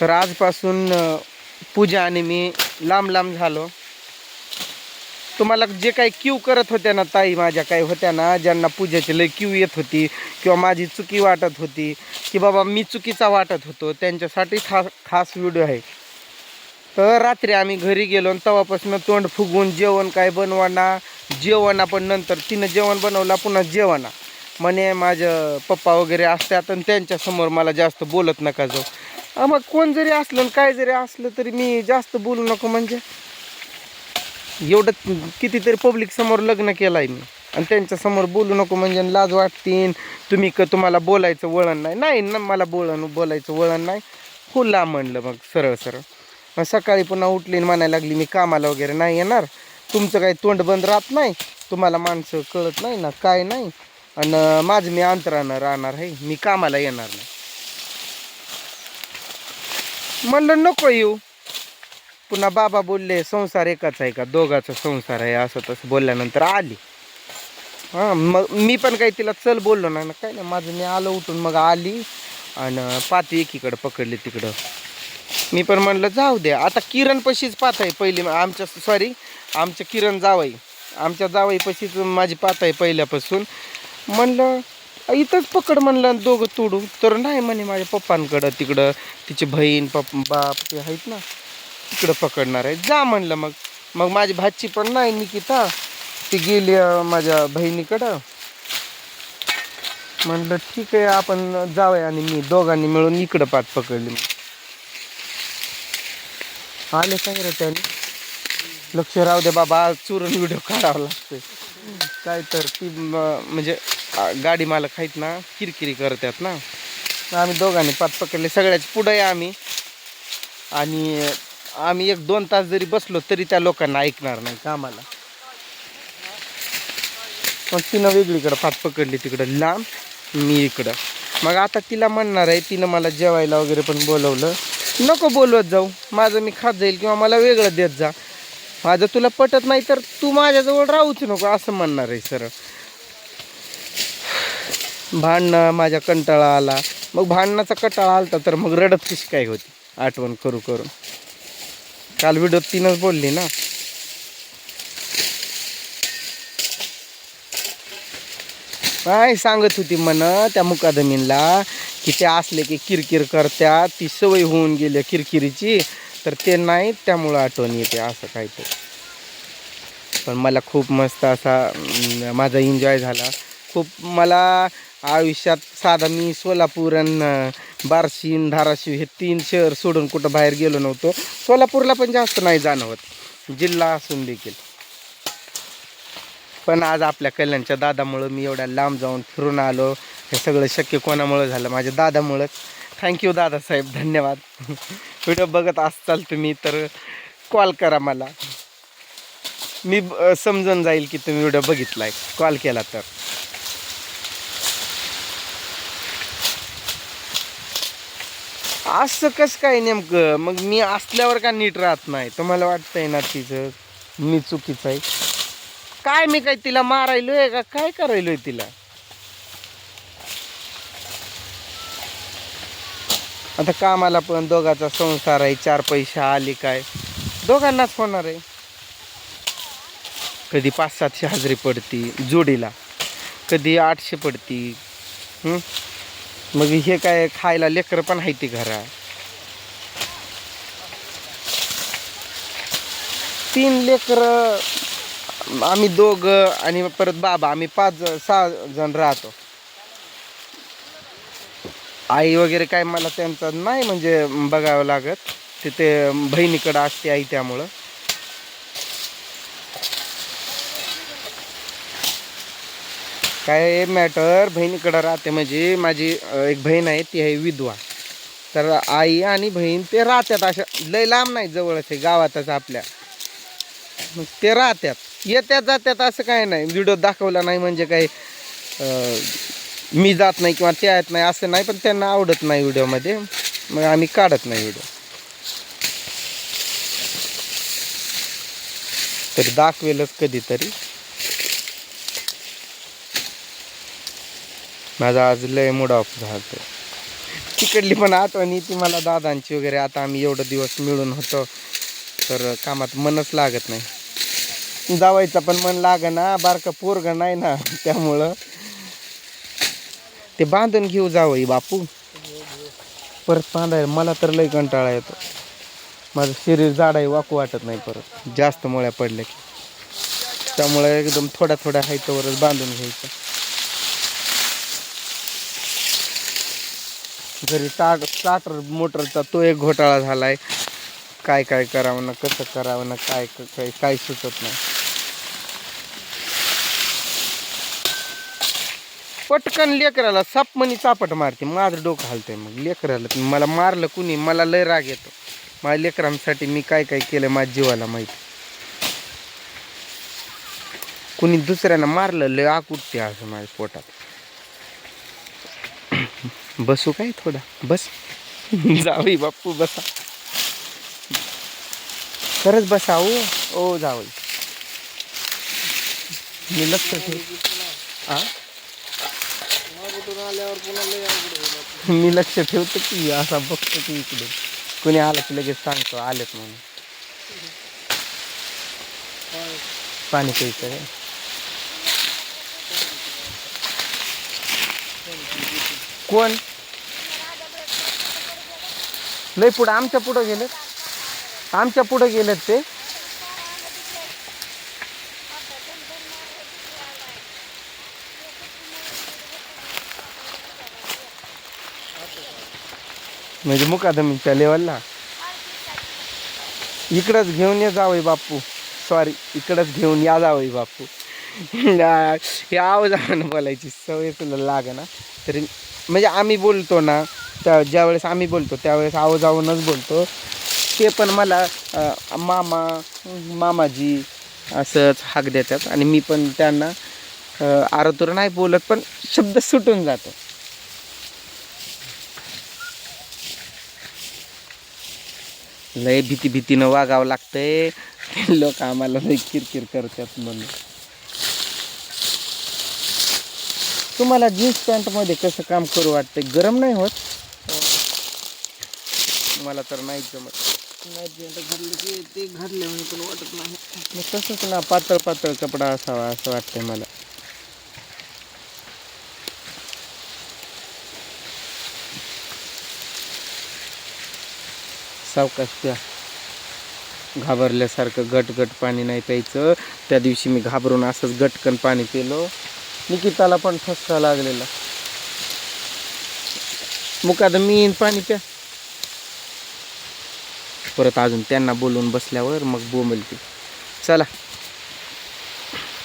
तर आजपासून पूजा आणि मी लांब लांब झालो. तुम्हाला जे काही क्यू करत होत्या ना ताई माझ्या काही होत्या ना ज्यांना पूजेची लय क्यू येत होती किंवा माझी चुकी वाटत होती की बाबा मी चुकीचा वाटत होतो त्यांच्यासाठी खास खास व्हिडिओ आहे. तर रात्री आम्ही घरी गेलो आणि तेव्हापासून तोंड फुगून जेवण काय बनवाना जेवण आपण नंतर तिनं जेवण बनवला पुन्हा जेवणा. म्हणे माझं पप्पा वगैरे असतात आणि त्यांच्यासमोर मला जास्त बोलत नका जाऊ. मग कोण जरी असलं आणि काय जरी असलं तरी मी जास्त बोलू नको म्हणजे. एवढं कितीतरी पब्लिक समोर लग्न केलं आहे मी. आणि त्यांच्यासमोर बोलू नको म्हणजे लाज वाटतीन. तुम्ही क तुम्हाला बोलायचं वळण नाही. नाही ना मला बोलण बोलायचं वळण नाही. हुला म्हणलं मग सरळ सरळ. मग सकाळी पुन्हा उठली आणि म्हणायला लागली मी कामाला वगैरे नाही येणार. तुमचं काही तोंड बंद राहत नाही. तुम्हाला माणसं कळत नाही ना काय नाही. आणि माझं मी अंतरानं राहणार आहे. मी कामाला येणार नाही. म्हणलं नको येऊ. पुन्हा बाबा बोलले संसार एकाच आहे का? दोघाचा संसार आहे असं तसं बोलल्यानंतर आली. हां मग मी पण काही तिला चल बोललो नाही. ना काय नाही माझं मी आलो उठून मग आली आणि पाती एकीकडं पकडली तिकडं. मी पण म्हणलं जाऊ द्या आता किरण पशीच पात आहे पहिली आमच्या सॉरी आमच्या किरण जावई आमच्या जावई पशीच माझी पात आहे पहिल्यापासून. म्हणलं इथंच पकड म्हणलं आणि दोघं तोडू. तर नाही म्हणे माझ्या पप्पांकडं तिकडं तिची बहीण पप बाप ते आहेत ना तिकडं पकडणार आहे. जा म्हणलं मग. मग माझी भाची पण नाही निकिता. ती गेली माझ्या बहिणीकडं. म्हणलं ठीक आहे आपण जाऊया. आणि मी दोघांनी मिळून इकडं पाठ पकडली. मग आले काय रे त्याने? लक्ष राहू दे बाबा आज चुरून व्हिडिओ काढावा लागतोय. काय तर ती म्हणजे गाडी मालक आहेत ना किरकिरी करतात ना. आम्ही दोघांनी पाच पकडले सगळ्याच पुढं आहे आम्ही. आणि आम्ही एक दोन तास जरी बसलो तरी त्या लोकांना ऐकणार नाही कामाला. मग तिनं वेगळीकडं पाठ पकडली तिकडं लांब मी इकडं. मग आता तिला म्हणणार आहे तिनं मला जेवायला वगैरे पण बोलवलं. नको बोलवत जाऊ माझं मी खात जाईल किंवा मला वेगळं देत जा. माझं तुला पटत नाही तर तू माझ्याजवळ राहूच नको असं म्हणणार आहे सरळ. भांडणं माझ्या कंटाळा आला. मग भांडणाचा कंटाळा आलता तर मग रडत कशी काय होती? आठवण करू करून काल व्हिडिओ तीनच बोलली ना. काय सांगत होती म्हण त्या मुकादमींला की ते असले की किरकिर करत्या ती सवय होऊन गेली किरकिरीची तर ते नाही त्यामुळं आठवण येते असं काहीतरी. पण मला खूप मस्त असा माझा एन्जॉय झाला. खूप मला आयुष्यात साधा मी सोलापूर आणि बार्शी धाराशिव हे तीन शहर सोडून कुठं बाहेर गेलो नव्हतो. सोलापूरला पण जास्त नाही जाणवत. जिल्हा असून देखील. पण आज आपल्या कल्याणच्या दादामुळं मी एवढ्या लांब जाऊन फिरून आलो. हे सगळं शक्य कोणामुळं झालं? माझ्या दादामुळंच. थँक्यू दादासाहेब धन्यवाद. व्हिडिओ बघत असताल तुम्ही तर कॉल करा मला. मी ब- समजून जाईल की तुम्ही व्हिडिओ आहे कॉल केला तर. असं कसं काय नेमकं? मग मी असल्यावर का नीट राहत नाही? तुम्हाला वाटतंय ना तिचं? मी चुकीचं आहे. काय मी काय तिला मारायलोय का? काय करायलोय तिला? आता कामाला पण दोघाचा संसार आहे. चार पैसे आले काय? दोघांनाच होणार आहे. कधी पाच सातशे हजरी पडती जोडीला. कधी आठशे पडती. मग हे काय खायला लेकरं पण आहे ती घरा. तीन लेकर आम्ही दोघं आणि परत बाबा आम्ही पाच सहा जण राहतो. आई वगैरे काय मला त्यांचा नाही म्हणजे बघावं लागत. तिथे बहिणीकडं असते आई त्यामुळं. काय मॅटर बहिणीकडं राहते म्हणजे माझी एक बहीण आहे ती आहे विधवा. तर आई आणि बहीण ते राहतात अशा लय लांब नाही जवळच आहे गावातच आपल्या. मग ते राहतात. येत्यात जात्यात असं काय नाही. व्हिडिओ दाखवला नाही म्हणजे काही मी जात नाही किंवा ते येत नाही असं नाही पण त्यांना आवडत नाही व्हिडिओमध्ये मग आम्ही काढत नाही व्हिडिओ तर दाखवेलच कधीतरी. माझा आज लय मूड ऑफ झालं तिकडली पण आठवण येते मला दादांची वगैरे. आता आम्ही एवढं दिवस मिळून होतो तर कामात मनच लागत नाही. जावायचं पण मन ना बारका पोरग नाही ना त्यामुळं. ते बांधून घेऊ जावं बापू. परत बांधायला मला तर लय कंटाळा येतो. माझं शरीर जाडाही वाकू वाटत नाही परत. जास्त मुळ्या पडल्या की. त्यामुळे एकदम थोड्या थोड्या हायतावरच बांधून घ्यायचं. घरी स्टार्ट स्टार्टर मोटरचा तो एक घोटाळा झाला आहे काय काय करावं ना कसं करावं ना काय काय काय सुचत नाही. पटकन लेकराला सापमणी चापट मारते. माझं डोकं हलतंय मग लेकराला. मला मारलं कुणी? मला लय राग येतो. माझ्या लेकरांसाठी मी काय काय केलं माझ्या जीवाला माहिती? कुणी दुसऱ्यानं मारलं लय आकुटते असं माझ्या पोटात. बसू काय थोडा? बस. जावई बाप्पू बसा. खरंच बसा ओ ओ जावई मी लक्ष ठेव. आ? मी लक्ष ठेवतो की असा बघतो की इकडे. कोणी आलं की लगेच सांगतो आलेत म्हणून. पाणी प्यायचं कोण? नाही पुढं आमच्या पुढं गेलेत. आमच्या पुढं गेलेत ते. म्हणजे मुकादमीच्या लेवलला. इकडंच घेऊन ये जावई बापू. सॉरी इकडंच घेऊन या जावई बापू. हे आवाज बोलायची सवय तुला लाग ना तरी म्हणजे आम्ही बोलतो ना त्या ज्यावेळेस आम्ही बोलतो त्यावेळेस आवाजावूनच बोलतो. ते पण मला मामा मामाजी असंच हाक देतात आणि मी पण त्यांना अं, नाही बोलत पण शब्द सुटून जातो. लय भीती भीतीनं वागावं लागतंय. लोक आम्हाला लय किरकिर करतात म्हणून. तुम्हाला जीन्स पॅन्टमध्ये कसं काम करू वाटतंय? गरम नाही होत? मला तर नाही जमत. ते घातले म्हणजे पण वाटत नाही. मग तसंच ना पातळ पातळ कपडा असावा असं वाटतंय मला. सावकाश प्या घाबरल्यासारखं गट गट पाणी नाही प्यायचं. त्या दिवशी मी घाबरून असंच गटकन पाणी पिलो. निकिताला पण फसका लागलेला. मुकादम मी येईन पाणी प्या. परत अजून त्यांना बोलून बसल्यावर मग बोंबलते. चला.